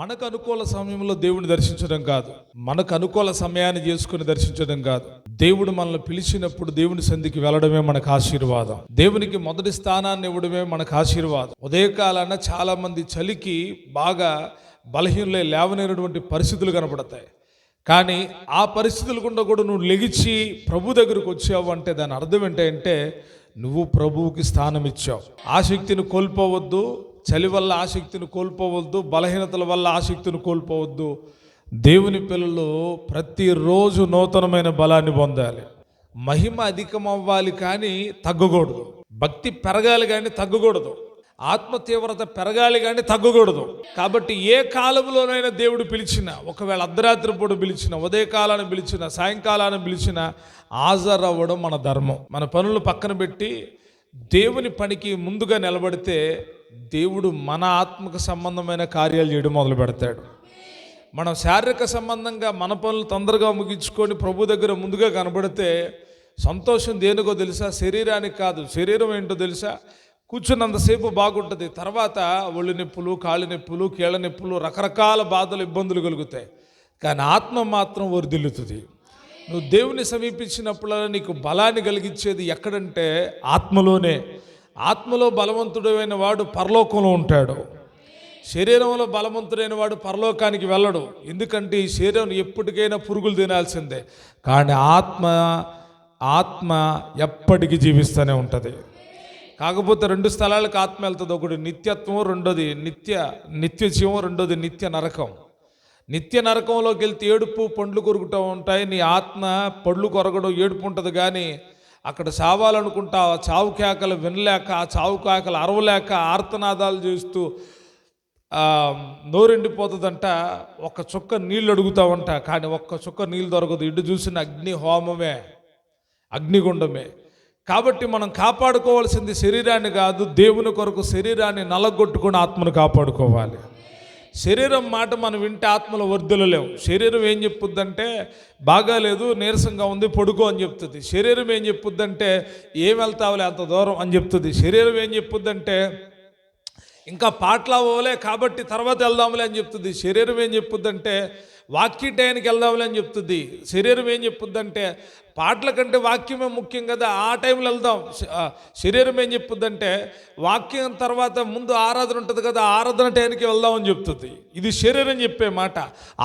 మనకు అనుకూల సమయంలో దేవుని దర్శించడం కాదు. మనకు అనుకూల సమయాన్ని చేసుకుని దర్శించడం కాదు. దేవుడు మనల్ని పిలిచినప్పుడు దేవుని సంధికి వెళ్ళడమే మనకు ఆశీర్వాదం. దేవునికి మొదటి స్థానాన్ని ఇవ్వడమే మనకు ఆశీర్వాదం. ఉదయకాలాన చాలా మంది చలికి బాగా బలహీనలే లేవనైనటువంటి పరిస్థితులు కనపడతాయి. కానీ ఆ పరిస్థితుల గుండా కూడా నువ్వు లెగిచి ప్రభు దగ్గరకు వచ్చావు అంటే దాని అర్థం ఏంటంటే నువ్వు ప్రభువుకి స్థానం ఇచ్చావు. ఆసక్తిని కోల్పోవద్దు చలి వల్ల ఆసక్తిని కోల్పోవద్దు బలహీనతల వల్ల ఆసక్తిని కోల్పోవద్దు. దేవుని పిల్లలు ప్రతిరోజు నూతనమైన బలాన్ని పొందాలి. మహిమ అధికం అవ్వాలి కానీ తగ్గకూడదు. భక్తి పెరగాలి కానీ తగ్గకూడదు. ఆత్మ తీవ్రత పెరగాలి కానీ తగ్గకూడదు. కాబట్టి ఏ కాలంలోనైనా దేవుడు పిలిచినా ఒకవేళ అర్ధరాత్రి పూట పిలిచిన ఉదయకాలాన్ని పిలిచిన సాయంకాలాన్ని పిలిచిన హాజరవ్వడం మన ధర్మం. మన పనులు పక్కన పెట్టి దేవుని పనికి ముందుగా నిలబడితే దేవుడు మన ఆత్మకు సంబంధమైన కార్యాలు చేయడం మొదలు పెడతాడు. మనం శారీరక సంబంధంగా మన పనులు తొందరగా ముగించుకొని ప్రభు దగ్గర ముందుగా కనబడితే సంతోషం దేనికో తెలుసా? శరీరానికి కాదు. శరీరం ఏంటో తెలుసా? కూర్చున్నంతసేపు బాగుంటుంది. తర్వాత ఒళ్ళు నొప్పులు కాళ్ళు నొప్పులు కీళ్ళ నొప్పులు రకరకాల బాధలు ఇబ్బందులు కలుగుతాయి. కానీ ఆత్మ మాత్రం వరిదిల్లుతుంది నువ్వు దేవుని సమీపించినప్పుడల్లా నీకు బలాన్ని కలిగించేది ఎక్కడంటే ఆత్మలోనే. ఆత్మలో బలవంతుడైన వాడు పరలోకంలో ఉంటాడు. శరీరంలో బలవంతుడైన వాడు పరలోకానికి వెళ్ళడు. ఎందుకంటే ఈ శరీరం ఎప్పటికైనా పురుగులు తినాల్సిందే. కానీ ఆత్మ ఆత్మ ఎప్పటికీ జీవిస్తూనే ఉంటుంది. కాకపోతే రెండు స్థలాలకు ఆత్మ వెళ్తుంది. ఒకటి నిత్యత్వం రెండోది నిత్య నిత్య జీవం రెండోది నిత్య నరకం. నిత్య నరకంలోకి వెళ్తే ఏడుపు పండ్లు కొరుకుతూ ఉంటాయి. నీ ఆత్మ పళ్ళు కొరగడం ఏడుపు ఉంటుంది. కానీ అక్కడ చావాలనుకుంటా ఆ చావు కేకలు వినలేక ఆ చావు కేకలు అరవలేక ఆర్తనాదాలు చేస్తూ నోరెండిపోతుందంట. ఒక్క చుక్క నీళ్ళు అడుగుతామంట కానీ ఒక్క చుక్క నీళ్ళు దొరకదు. ఇటు చూసిన అగ్ని హోమమే అగ్నిగుండమే. కాబట్టి మనం కాపాడుకోవాల్సింది శరీరాన్ని కాదు దేవుని కొరకు శరీరాన్ని నలగొట్టుకుని ఆత్మను కాపాడుకోవాలి. శరీరం మాట మనం వింటే ఆత్మలో వర్ధులలేవు శరీరం ఏం చెప్పుద్దంటే బాగాలేదు నీరసంగా ఉంది పడుకో అని చెప్తుంది. శరీరం ఏం చెప్పుద్దంటే ఏం వెళ్తావులే అంత దూరం అని చెప్తుంది. శరీరం ఏం చెప్పుద్దంటే ఇంకా పాటలు అవ్వలే కాబట్టి తర్వాత వెళ్దాంలే అని చెప్తుంది. శరీరం ఏం చెప్పుద్దంటే వాక్య టైంకి వెళ్దాంలే అని చెప్తుంది. శరీరం ఏం చెప్పుద్దంటే పాటల కంటే వాక్యమే ముఖ్యం కదా ఆ టైంలో వెళ్దాం. శరీరం ఏం చెప్పుద్దంటే వాక్యం తర్వాత ముందు ఆరాధన ఉంటుంది కదా ఆరాధన టైంకి వెళ్దాం అని చెప్తుంది. ఇది శరీరం చెప్పే మాట.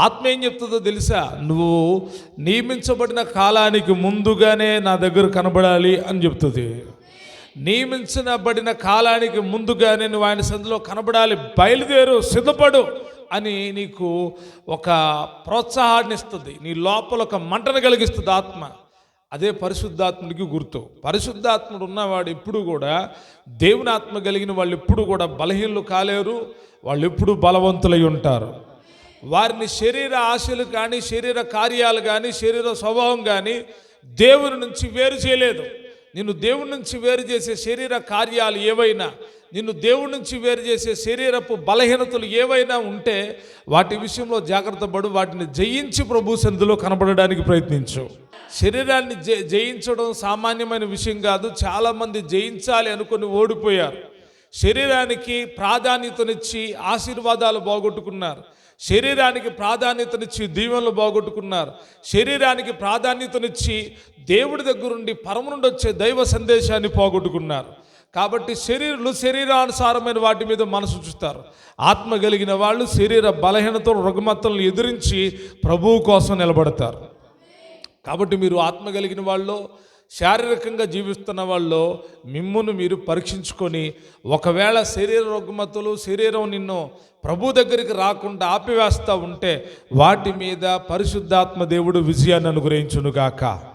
ఆత్మ ఏం చెప్తుందో తెలుసా? నువ్వు నియమించబడిన కాలానికి ముందుగానే నా దగ్గర కనబడాలి అని చెప్తుంది. నియమించబడిన కాలానికి ముందుగా నేను ఆయన సందులో కనబడాలి బయలుదేరు సిద్ధపడు అని నీకు ఒక ప్రోత్సాహాన్ని ఇస్తుంది. నీ లోపల ఒక మంటను కలిగిస్తుంది ఆత్మ. అదే పరిశుద్ధాత్ముడికి గుర్తు. పరిశుద్ధాత్ముడు ఉన్నవాడు ఎప్పుడు కూడా దేవుని ఆత్మ కలిగిన వాళ్ళు ఎప్పుడు కూడా బలహీనలు కాలేరు వాళ్ళు ఎప్పుడు బలవంతులై ఉంటారు. వారిని శరీర ఆశలు కానీ శరీర కార్యాలు కానీ శరీర స్వభావం కానీ దేవుని నుంచి వేరు చేయలేదు. నిన్ను దేవుడి నుంచి వేరు చేసే శరీర కార్యాలు ఏవైనా నిన్ను దేవుడి నుంచి వేరు చేసే శరీరపు బలహీనతలు ఏవైనా ఉంటే వాటి విషయంలో జాగ్రత్త పడు వాటిని జయించి ప్రభు సన్నిధిలో కనబడడానికి ప్రయత్నించు. శరీరాన్ని జ జయించడం సామాన్యమైన విషయం కాదు చాలామంది జయించాలి అనుకుని ఓడిపోయారు. శరీరానికి ప్రాధాన్యతనిచ్చి ఆశీర్వాదాలు పోగొట్టుకున్నారు శరీరానికి ప్రాధాన్యతనిచ్చి దీవెనలు పోగొట్టుకున్నారు శరీరానికి ప్రాధాన్యతనిచ్చి దేవుడి దగ్గరుండి పరమ నుండి వచ్చే దైవ సందేశాన్ని పోగొట్టుకున్నారు. కాబట్టి శరీరులు శరీరానుసారమైన వాటి మీద మనసు చూస్తారు ఆత్మ కలిగిన వాళ్ళు శరీర బలహీనతో రుగ్మతలను ఎదిరించి ప్రభువు కోసం నిలబడతారు. కాబట్టి మీరు ఆత్మ కలిగిన వాళ్ళు శారీరకంగా జీవిస్తున్న వాళ్ళు మిమ్మును మీరు పరీక్షించుకొని ఒకవేళ శరీర రుగ్మతులు శరీరం నిన్ను ప్రభు దగ్గరికి రాకుండా ఆపివేస్తూ ఉంటే వాటి మీద పరిశుద్ధాత్మ దేవుడు విజయాన్ని అనుగ్రహించునుగాక.